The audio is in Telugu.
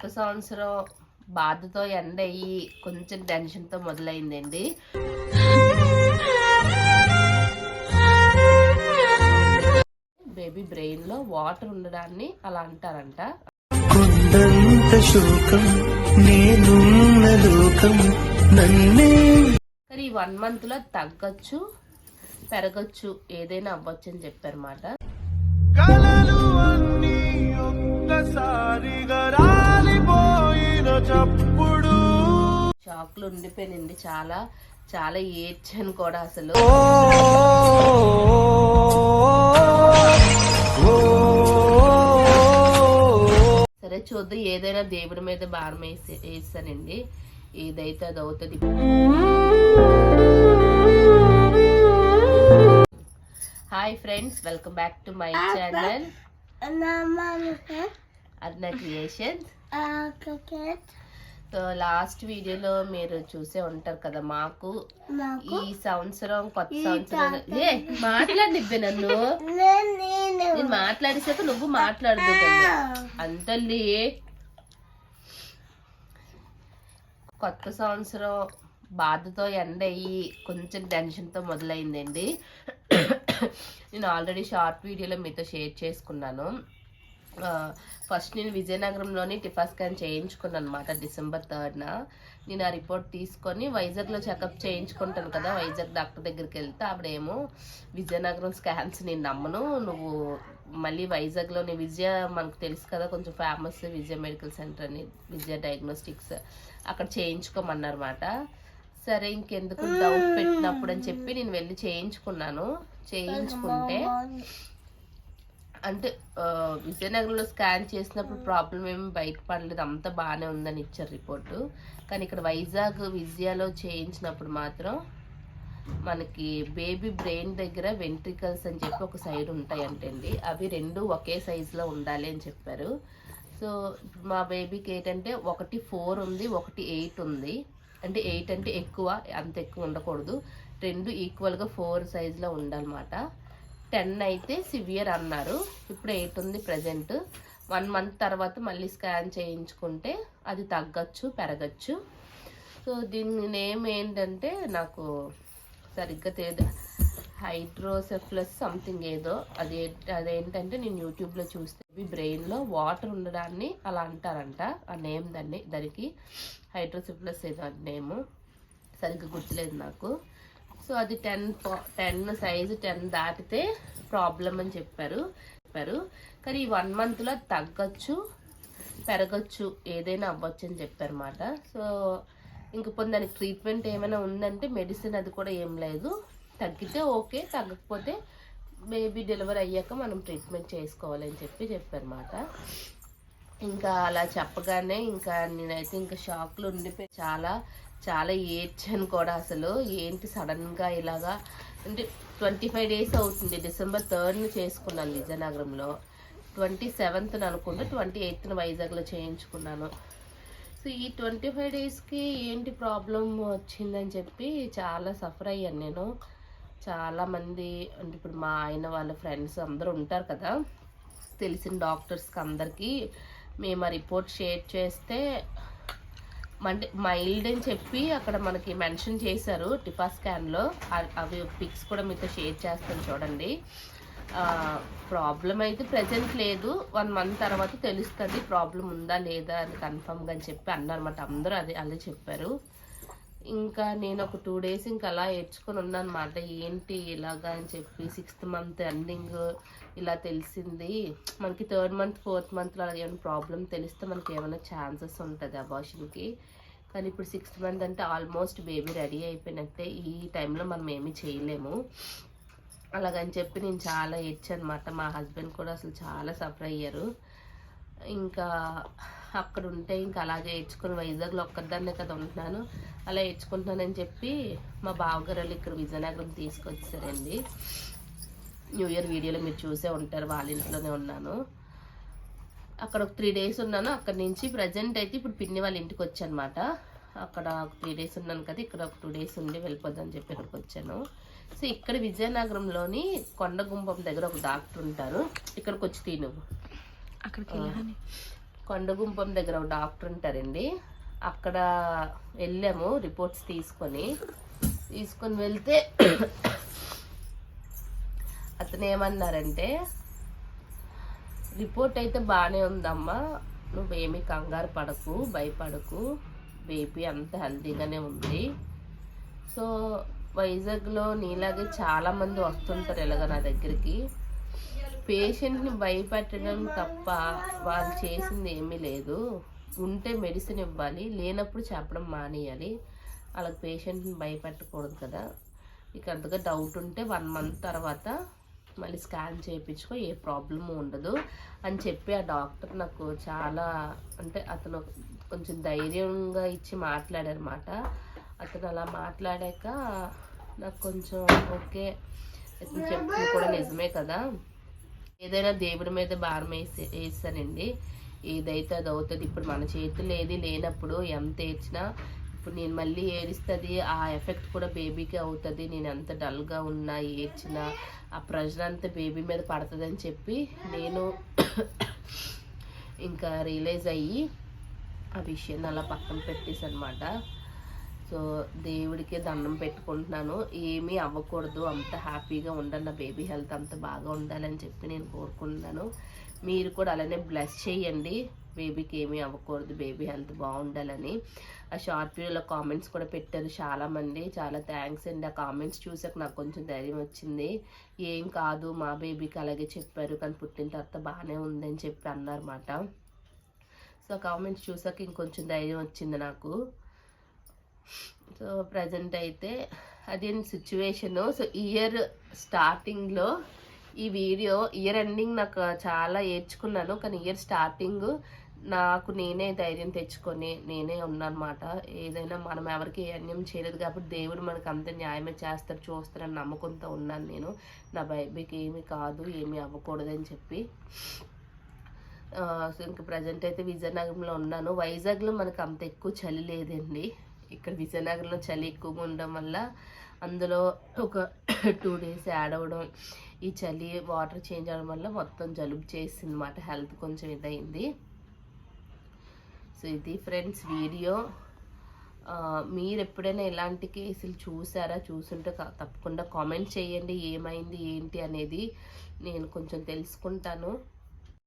కొత్త సంవత్సరం బాధతో ఎండ అయ్యి కొంచెం టెన్షన్తో మొదలైందండి. బేబీ బ్రెయిన్లో వాటర్ ఉండడాన్ని అలా అంటారంట. కానీ ఈ వన్ మంత్లో తగ్గచ్చు పెరగచ్చు ఏదైనా అవ్వచ్చు అని చెప్పారన్నమాట చప్పుడు. షాక్లో ఉండిపోయినండి చాలా. చాలా ఏడ్చాను కూడా అసలు. సరే చూద్దాం ఏదైనా దేవుడి మీద భారం వేసి వేస్తానండి. ఏదైతే అది అవుతుంది. Hi friends welcome back to my channel. Arna creations. So last వీడియోలో మీరు చూసే ఉంటారు కదా మాకు. ఈ సంవత్సరం కొత్త సంవత్సరం. ఏ మాట్లాడిద్ది నన్ను. నేను మాట్లాడేసాక నువ్వు మాట్లాడదు అంతల్లి కొత్త సంవత్సరం బాధతో ఎండ అయ్యి కొంచెం టెన్షన్తో మొదలైందండి. నేను ఆల్రెడీ షార్ట్ వీడియోలో మీతో షేర్ చేసుకున్నాను. ఫస్ట్ నేను విజయనగరంలోని టిఫా స్కాన్ చేయించుకున్నాను అనమాట డిసెంబర్ థర్డ్న. నేను ఆ రిపోర్ట్ తీసుకొని వైజాగ్లో చెకప్ చేయించుకుంటాను కదా వైజాగ్ డాక్టర్ దగ్గరికి వెళ్తే ఆవిడేమో విజయనగరం స్కాన్స్ నేను నమ్మను నువ్వు మళ్ళీ వైజాగ్లోని విజయ మనకు తెలుసు కదా కొంచెం ఫేమస్ విజయ మెడికల్ సెంటర్ అని విజయ డయాగ్నోస్టిక్స్ అక్కడ చేయించుకోమన్నారన్నమాట సరే ఇంకెందుకు డౌట్ పెట్టినప్పుడు అని చెప్పి నేను వెళ్ళి చేయించుకున్నాను. చేయించుకుంటే అంటే విజయనగరంలో స్కాన్ చేసినప్పుడు ప్రాబ్లం ఏమి బయటపడలేదు అంతా బాగానే ఉందని ఇచ్చారు రిపోర్టు. కానీ ఇక్కడ వైజాగ్ విజయాలో చేయించినప్పుడు మాత్రం మనకి బేబీ బ్రెయిన్ దగ్గర వెంట్రికల్స్ అని చెప్పి ఒక సైడ్ ఉంటాయంటండి. అవి రెండు ఒకే సైజులో ఉండాలి అని చెప్పారు. సో మా బేబీకి ఏంటంటే ఒకటి ఫోర్ ఉంది ఒకటి ఎయిట్ ఉంది. అంటే ఎయిట్ అంటే ఎక్కువ అంత ఎక్కువ ఉండకూడదు. రెండు ఈక్వల్గా ఫోర్ సైజులో ఉండాలన్నమాట. టెన్ అయితే సివియర్ అన్నారు. ఇప్పుడు ఎయిట్ ఉంది ప్రజెంట్. వన్ మంత్ తర్వాత మళ్ళీ స్కాన్ చేయించుకుంటే అది తగ్గచ్చు పెరగచ్చు. సో దీని నేమ్ ఏంటంటే నాకు సరిగ్గా తెలియదు హైడ్రోసెఫ్లస్ సంథింగ్ ఏదో. అది అదేంటంటే నేను యూట్యూబ్లో చూస్తే ఇవి బ్రెయిన్లో వాటర్ ఉండడాన్ని అలా అంటారంట. ఆ నేమ్ దాన్ని దానికి హైడ్రోసెఫ్లస్ ఏదో నేము. సరిగ్గా గుర్తులేదు నాకు. సో అది టెన్ టెన్ సైజు టెన్ దాటితే ప్రాబ్లం అని చెప్పారు. చెప్పారు. కానీ ఈ వన్ మంత్లో తగ్గచ్చు పెరగచ్చు ఏదైనా అవ్వచ్చు అని చెప్పారన్నమాట. సో ఇంక దానికి ట్రీట్మెంట్ ఏమైనా ఉందంటే మెడిసిన్ అది కూడా ఏం లేదు. తగ్గితే ఓకే తగ్గకపోతే బేబీ డెలివరీ అయ్యాక మనం ట్రీట్మెంట్ చేసుకోవాలని చెప్పి చెప్పారన్నమాట. ఇంకా అలా చెప్పగానే ఇంకా నేనైతే ఇంకా షాక్లో ఉండిపోయి చాలా చాలా ఏడ్చాను కూడా అసలు. ఏంటి సడన్గా ఇలాగా? అంటే ట్వంటీ ఫైవ్ డేస్ అవుతుంది. డిసెంబర్ థర్డ్ని చేసుకున్నాను విజయనగరంలో ట్వంటీ సెవెంత్ని అనుకుంటే ట్వంటీ ఎయిత్న వైజాగ్లో చేయించుకున్నాను. సో ఈ ట్వంటీ ఫైవ్ డేస్కి ఏంటి ప్రాబ్లం వచ్చిందని చెప్పి చాలా సఫర్ అయ్యాను నేను. చాలామంది అంటే ఇప్పుడు మా ఆయన వాళ్ళ ఫ్రెండ్స్ అందరూ ఉంటారు కదా తెలిసిన డాక్టర్స్కి అందరికీ. మేము ఆ రిపోర్ట్ షేర్ చేస్తే అంటే మైల్డ్ అని చెప్పి అక్కడ మనకి మెన్షన్ చేశారు టిపా స్కాన్లో అవి పిక్స్ కూడా మీతో షేర్ చేస్తాను చూడండి. ప్రాబ్లం అయితే ప్రజెంట్ లేదు. వన్ మంత్ తర్వాత తెలుస్తుంది ప్రాబ్లం ఉందా లేదా అని కన్ఫర్మ్గా అని చెప్పి అన్నారన్నమాట అందరూ అదే అదే చెప్పారు. ఇంకా నేను ఒక టూ డేస్ ఇంకా అలా ఏడ్చుకొని ఉన్నాను అనమాట ఏంటి ఇలాగా అని చెప్పి సిక్స్త్ మంత్ ఎండింగ్ ఇలా తెలిసింది. మనకి థర్డ్ మంత్ ఫోర్త్ మంత్లో అలాగే ఏమైనా ప్రాబ్లం తెలిస్తే మనకి ఏమైనా ఛాన్సెస్ ఉంటుంది అబార్షన్కి కానీ ఇప్పుడు సిక్స్త్ మంత్ అంటే ఆల్మోస్ట్ బేబీ రెడీ అయిపోయినట్టే ఈ టైంలో మనం ఏమీ చేయలేము. అలాగని చెప్పి నేను చాలా అనమాట మా హస్బెండ్ కూడా అసలు చాలా సఫర్ అయ్యారు. ఇంకా అక్కడ ఉంటే ఇంకా అలాగే ఏడ్చుకుని వైజాగ్లో ఒక్కదాన్నే కదా ఉంటున్నాను. అలా ఏడ్చుకుంటున్నానని చెప్పి మా బావగారు వాళ్ళు ఇక్కడ విజయనగరం తీసుకొచ్చారండి న్యూ ఇయర్ వీడియోలో మీరు చూసే ఉంటారు వాళ్ళ ఇంట్లోనే ఉన్నాను. అక్కడ ఒక త్రీ డేస్ ఉన్నాను. అక్కడ నుంచి ప్రజెంట్ అయితే ఇప్పుడు పిన్ని వాళ్ళ ఇంటికి వచ్చానమాట. అక్కడ ఒక త్రీ డేస్ ఉన్నాను కదా ఇక్కడ ఒక టూ డేస్ ఉండి వెళ్ళిపోద్దని చెప్పి ఇక్కడికి వచ్చాను. సో ఇక్కడ విజయనగరంలోని కొండగుంపం దగ్గర ఒక డాక్టర్ ఉంటారు. ఇక్కడికి వచ్చి తీ నువ్వు అక్కడికి కొండగుంపం దగ్గర ఒక డాక్టర్ ఉంటారండి. అక్కడ వెళ్ళాము రిపోర్ట్స్ తీసుకొని. తీసుకొని వెళ్తే అతను ఏమన్నారంటే రిపోర్ట్ అయితే బాగానే ఉందమ్మా. నువ్వేమీ కంగారు పడకు భయపడకు. బేబీ అంత హెల్తీగానే ఉంది. సో వైజాగ్లో నీలాగే చాలామంది వస్తుంటారు ఇలాగ నా దగ్గరికి. పేషెంట్ని భయపెట్టడం తప్ప వాళ్ళు చేసింది ఏమీ లేదు. ఉంటే మెడిసిన్ ఇవ్వాలి లేనప్పుడు చెప్పడం మానేయాలి. వాళ్ళకి పేషెంట్ని భయపెట్టకూడదు కదా. ఇక అంతగా డౌట్ ఉంటే వన్ మంత్ తర్వాత మళ్ళీ స్కాన్ చేయించుకో ఏ ప్రాబ్లమ్ ఉండదు. అని చెప్పి ఆ డాక్టర్ నాకు చాలా అంటే అతను కొంచెం ధైర్యంగా ఇచ్చి మాట్లాడారన్నమాట. అతను అలా మాట్లాడాక నాకు కొంచెం ఓకే ఇతను చెప్పింది కూడా నిజమే కదా. ఏదైనా దేవుడి మీద భారం వేసి వేస్తానండి. ఏదైతే అది అవుతుంది ఇప్పుడు మన చేతులు ఏది లేనప్పుడు ఎంత ఏడ్చినా ఇప్పుడు నేను మళ్ళీ ఏడుస్తుంది ఆ ఎఫెక్ట్ కూడా బేబీకి అవుతుంది. నేను ఎంత డల్గా ఉన్నా ఏడ్చినా ఆ ప్రెషర్ అంతా బేబీ మీద పడుతుందని చెప్పి నేను ఇంకా రియలైజ్ అయ్యి ఆ విషయాన్ని అలా పక్కన పెట్టేసనమాట సో దేవుడికి దండం పెట్టుకుంటున్నాను. ఏమీ అవ్వకూడదు. అంత హ్యాపీగా ఉండాలి. నా బేబీ హెల్త్ అంత బాగా ఉండాలని చెప్పి నేను కోరుకుంటున్నాను. మీరు కూడా అలానే బ్లెస్ చేయండి. బేబీకి ఏమీ అవ్వకూడదు బేబీ హెల్త్ బాగుండాలని. ఆ షార్ట్ వీడియోలో కామెంట్స్ కూడా పెట్టారు చాలామంది. చాలా థ్యాంక్స్ అండి. ఆ కామెంట్స్ చూసాక నాకు కొంచెం ధైర్యం వచ్చింది. ఏం కాదు మా బేబీకి అలాగే చెప్పారు కానీ పుట్టిన తర్వాత బాగానే ఉందని చెప్పి అన్నారన్నమాట. సో కామెంట్స్ చూసాక ఇంకొంచెం ధైర్యం వచ్చింది నాకు. సో ప్రజెంట్ అయితే అది సిచ్యువేషను సో ఇయర్ స్టార్టింగ్లో ఈ వీడియో ఇయర్ ఎండింగ్ నాకు చాలా ఏడ్చుకున్నాను. కానీ ఇయర్ స్టార్టింగ్ నాకు నేనే ధైర్యం తెచ్చుకొని నేనే ఉన్నానమాట. ఏదైనా మనం ఎవరికి అన్యం చేయలేదు కాబట్టి దేవుడు మనకు అంత న్యాయమే చేస్తారు చూస్తారని నమ్మకంతో ఉన్నాను నేను. నా బైబీకి ఏమి కాదు ఏమీ అవ్వకూడదని చెప్పి. సో ఇంకా ప్రజెంట్ అయితే విజయనగరంలో ఉన్నాను. వైజాగ్లో మనకు అంత ఎక్కువ చలి లేదండి. ఇక్కడ విజయనగరంలో చలి ఎక్కువగా ఉండడం వల్ల అందులో ఒక టూ డేస్ యాడ్ అవ్వడం ఈ చలి వాటర్ చేంజ్ అవడం వల్ల మొత్తం జలుబు చేసింది అనమాట హెల్త్ కొంచెం ఇదైంది సో ఇది ఫ్రెండ్స్ వీడియో. మీరు ఎప్పుడైనా ఇలాంటి కేసులు చూసారా? చూసుంటే తప్పకుండా కామెంట్ చేయండి. ఏమైంది ఏంటి అనేది నేను కొంచెం తెలుసుకుంటాను.